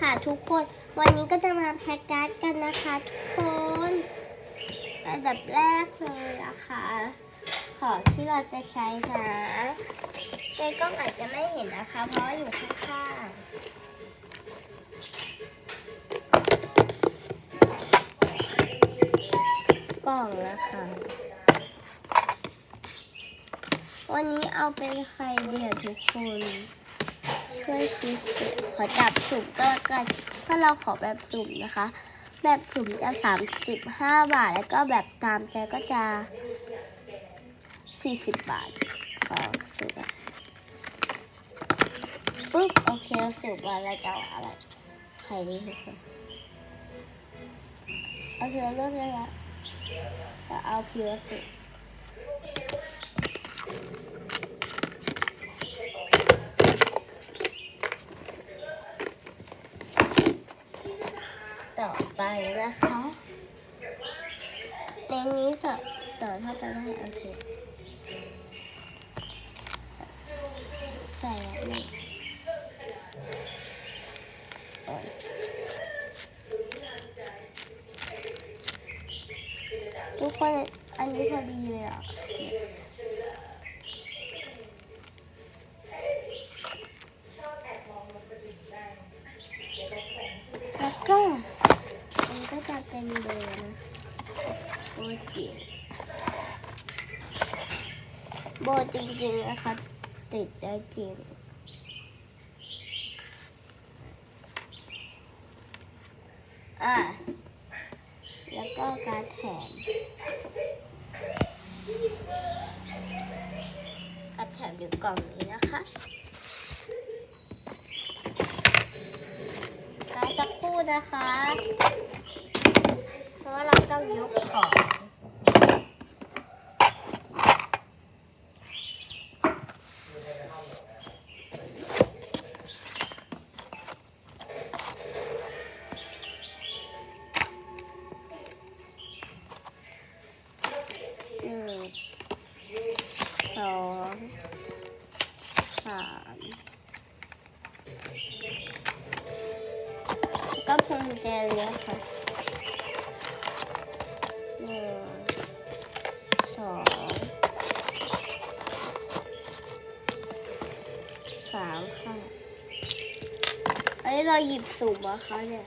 ค่ะทุกคน วันนี้ก็จะมาแพ็กการ์ดกันนะคะทุกคนอันดับแรกเลยนะคะของที่เราจะใช้นะในกล้องอาจจะไม่เห็นนะคะ เพราะอยู่ข้างๆกล่องนะคะ วันนี้เอาเป็นใครเดียวทุกคน ช่วยคิดสิขอจับสุ่มก็แล้วกันเพราเราขอแบบสุ่มนะคะ แบบสุ่มจะ 35 บาท แล้วก็แบบตามใจก็จะ 40 บาท ขอสุ่มปุ๊บ โอเคสุ่มมาแล้วจะเอาอะไรใครดีทุกคนโอเคเราเลือกได้แล้วจะเอาพิวสุต่อไป นะคะในนี้สอดสอดเข้าไปได้โอเคใส่แล้วนี่โอ้ยทุกคนอันนี้พอดีเลยอะ แล้วก็มันก็จะเป็นเบอร์นะคะโบจิ๋วโบจริงๆนะคะติดได้จริงอะแล้วก็การแถมการแถมอยู่กล่องนี้นะคะรอสักครู่นะคะ เพราะว่าเราต้องยกของ เลียค่ะหนึ่งสองสามค่ะเอ้ยเราหยิบสุ่มอะคะเนี่ย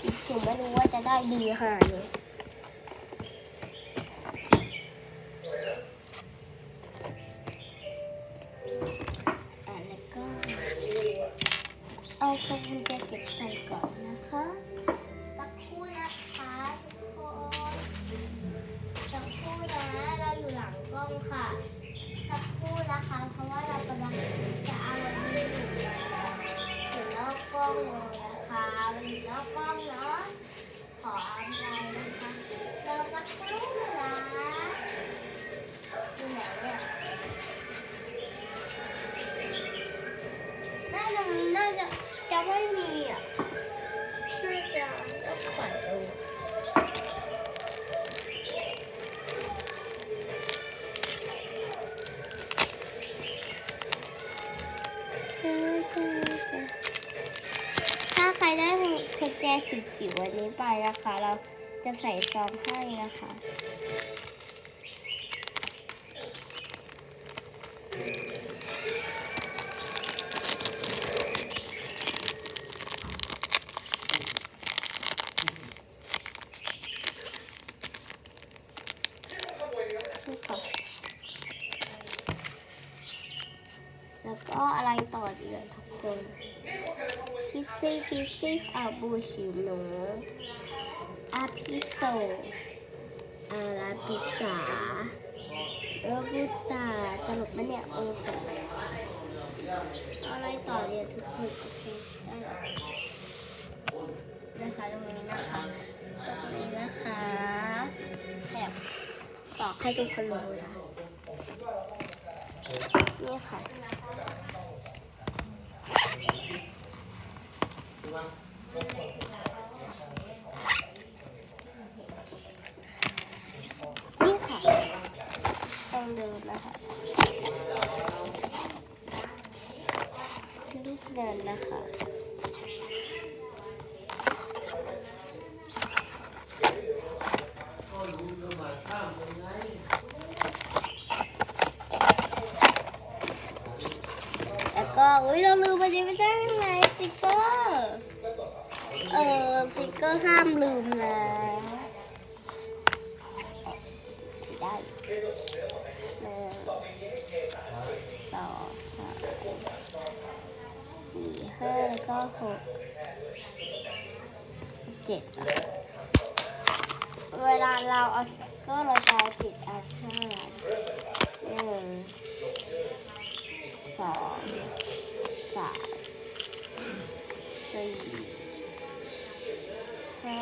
หยิบสุ่มไม่รู้ว่าจะได้ดีขนาดนี้อะแล้วก็ เอาพวงกุญแจเก็บใส่ก่อนนะคะ จะไม่มีอะน่าจะต้องใส่เออถ้าใครได้กุญแจจิ๋วๆวันนี้ไปนะคะ เราจะใส่ซองให้นะคะ อะไรต่อดีเลยทุกคนคิสซี่คิสซี่อาบูชิโนอาพิโซอาราบิกาโรบุตาตลกมันเนี่ยโอ้โหอะไรต่อเดีทุกคนโอเคได้นะคะตรงนี้นะคะตรงนี้นะคะแบบบอให้ทุกคนรู้นะนี่ค่ะ นี่ค่ะต้องเดินนะคะลูกเดินนะคะ ล้วก็อุ้ยเราลืมไปดิไม่ได้ยังไงสติกเกอร์เออสติกเกอร์ห้ามลืมนะได้หนึ่งสองสามสี่ห้าแล้วก็หกเจ็ดเวลาเราเอาสติกเกอร์เราจะติดอาชาหนึ่งสอง สามสี่ห้า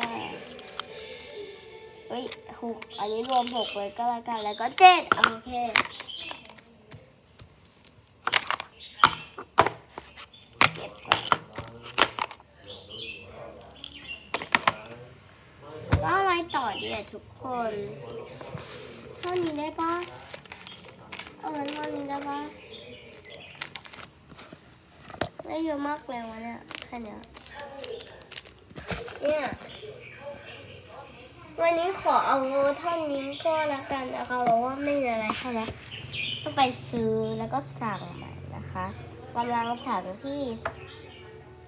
เอ้ยหกอันนี้รวมหกเลยก็แล้วกัน แล้วก็เจ็ดโอเคเก็บก่อนแล้วอะไรต่อดีอะทุกคนเท่านี้ได้ปะเอางั้นเท่านี้ได้ปะ ได้เยอะมากเลยวะเนี่ยแค่เนี้ยเนี่ยวันนี้ขอเอาเท่านี้ก็แล้วกันนะคะเพราะว่าไม่มีอะไรเท่านั้นต้องไปซื้อแล้วก็สั่งใหม่นะคะกำลังสั่งที่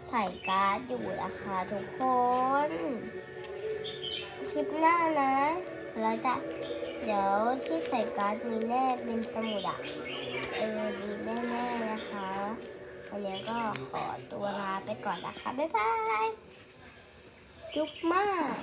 ใส่การ์ดอยู่นะคะทุกคน คลิปหน้านะเราจะเดี๋ยวที่ใส่การ์ดมีแน่เป็นสมุดอะเออดีแน่ๆนะคะ วันนี้ก็ขอตัวลาไปก่อนนะคะ บ๊ายบาย จุ๊บมาก